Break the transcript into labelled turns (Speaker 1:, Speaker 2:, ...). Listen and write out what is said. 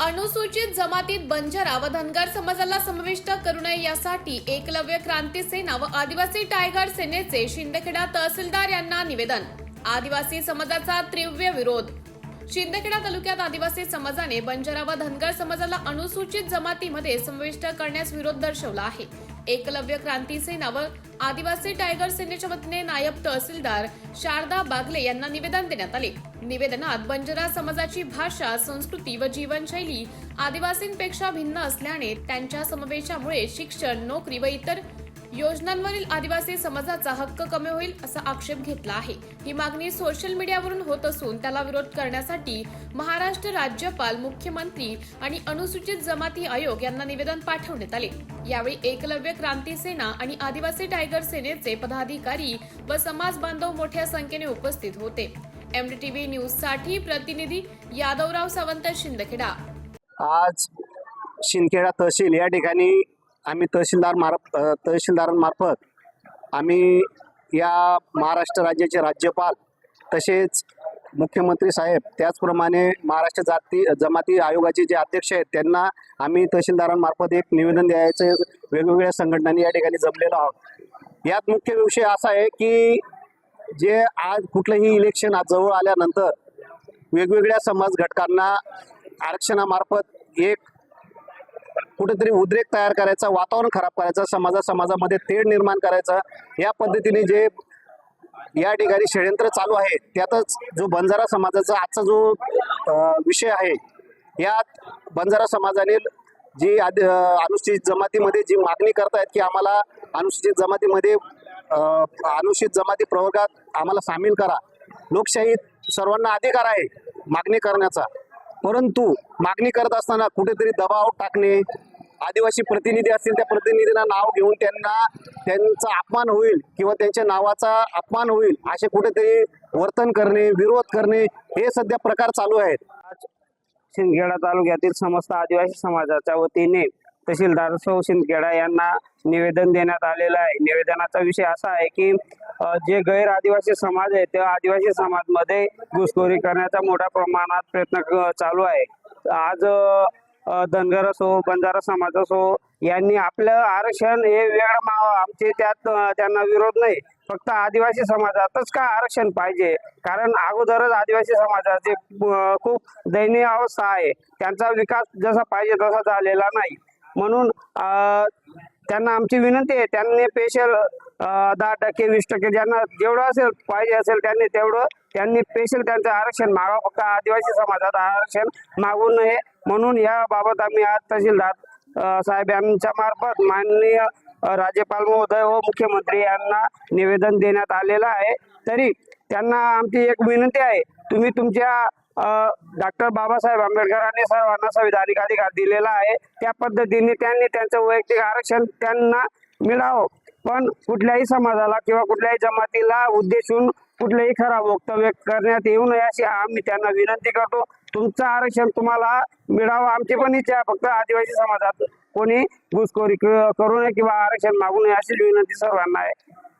Speaker 1: अनुसूचित जमातीत बंजारा व धनगर समाजाला समाविष्ट करू नये यासाठी एकलव्य क्रांती सेना व आदिवासी टायगर सेनेचे शिंदखेडा तहसीलदार यांना निवेदन. आदिवासी समाजाचा तीव्र विरोध. शिंदखेडा तालुक्यात आदिवासी समाजाने बंजारा व धनगर समाजाला अनुसूचित जमातीमध्ये समाविष्ट करण्यास विरोध दर्शवला आहे. एकलव्य क्रांतीचे नाव. व आदिवासी टायगर सेनेच्या वतीने नायब तहसीलदार शारदा बागले यांना निवेदन देण्यात आले. निवेदनात बंजारा समाजाची भाषा संस्कृती व जीवनशैली आदिवासींपेक्षा भिन्न असल्याने त्यांच्या समावेशामुळे शिक्षण नोकरी व इतर योजनांवरील आदिवासी समाजाचा हक्क कमी होईल असा आक्षेप घेतला आहे. ही मागणी सोशल मीडियावरून होत असून त्याला विरोध करण्यासाठी महाराष्ट्र राज्यपाल मुख्यमंत्री आणि अनुसूचित जमाती आयोग यांना निवेदन पाठवण्यात आले. यावेळी एकलव्य क्रांती सेना आणि आदिवासी टायगर सेनेचे पदाधिकारी व समाज बांधव मोठ्या संख्येने उपस्थित होते. एमडीटीव्ही न्यूजसाठी प्रतिनिधी यादवराव सावंत शिंदखेडा.
Speaker 2: आज शिंदखेडा तहसील या ठिकाणी आम्ही तहसीलदार मार्फ तहसीलदारांमार्फत आम्ही या महाराष्ट्र राज्याचे राज्यपाल तसेच मुख्यमंत्री साहेब त्याचप्रमाणे महाराष्ट्र जाती जमाती आयोगाचे जे अध्यक्ष आहेत त्यांना आम्ही तहसीलदारांमार्फत एक निवेदन द्यायचं वेगवेगळ्या संघटनांनी या ठिकाणी जमलेलो आहोत. यात मुख्य विषय असा आहे की जे आज कुठलंही इलेक्शन आज जवळ आल्यानंतर वेगवेगळ्या समाज घटकांना आरक्षणामार्फत एक कुठेतरी उद्रेक तयार करायचा वातावरण खराब करायचं समाजा समाजामध्ये तेढ निर्माण करायचा. या पद्धतीने जे या ठिकाणी षडयंत्र चालू आहे त्यातच जो बंजारा समाजाचा आजचा जो विषय आहे यात बंजारा समाजाने जी आद- अनुसूचित जमातीमध्ये जी मागणी करतायत की आम्हाला अनुसूचित जमातीमध्ये अनुसूचित जमाती प्रवर्गात आम्हाला सामील करा. लोकशाहीत सर्वांना अधिकार आहे मागणी करण्याचा. परंतु मागणी करत असताना कुठेतरी दबाव टाकणे आदिवासी प्रतिनिधी असतील त्या प्रतिनिधींना नाव घेऊन त्यांना त्यांचा अपमान होईल किंवा त्यांच्या नावाचा अपमान होईल असे कुठेतरी वर्तन करणे विरोध करणे हे सध्या प्रकार चालू आहेत.
Speaker 3: शिंदखेडा तालुक्यातील समस्त आदिवासी समाजाच्या वतीने तहसीलदार सौ शिंदखेडा यांना निवेदन देण्यात आलेलं आहे. निवेदनाचा विषय असा आहे की जे गैर आदिवासी समाज आहे त्या आदिवासी समाजमध्ये घुसखोरी करण्याचा मोठ्या प्रमाणात प्रयत्न चालू आहे. आज धनगर असो बंजारा समाज असो यांनी आपलं आरक्षण हे वेळ माव आमचे त्यात त्यांना विरोध नाही. फक्त आदिवासी समाजातच का आरक्षण पाहिजे? कारण अगोदरच आदिवासी समाजाची खूप दयनीय अवस्था आहे. त्यांचा विकास जसा पाहिजे तसा झालेला नाही. म्हणून त्यांना आमची विनंती आहे त्यांनी स्पेशल दहा टक्के वीस टक्के ज्यांना जेवढं असेल पाहिजे असेल त्यांनी तेवढं त्यांनी स्पेशल त्यांचं आरक्षण मागावं. फक्त आदिवासी समाजात आरक्षण मागू नये. म्हणून याबाबत आम्ही आज तहसीलदार साहेब यांच्या मार्फत माननीय राज्यपाल महोदय व मुख्यमंत्री यांना निवेदन देण्यात आलेलं आहे. तरी त्यांना आमची एक विनंती आहे तुम्ही तुमच्या डॉक्टर बाबासाहेब आंबेडकरांनी सर्वांना संविधानिक अधिकार दिलेला आहे. त्या पद्धतीने त्यांनी त्यांचं वैयक्तिक आरक्षण त्यांना मिळावं. पण कुठल्याही समाजाला किंवा कुठल्याही जमातीला उद्देशून कुठलेही खराब वक्तव्य करण्यात येऊ नये अशी आम्ही त्यांना विनंती करतो. तुमचं आरक्षण तुम्हाला मिळावं. आमची पण इच्छा आहे. फक्त आदिवासी समाजात कोणी घुसखोरी क- करू नये किंवा आरक्षण मागू नये अशी विनंती सर्वांना आहे.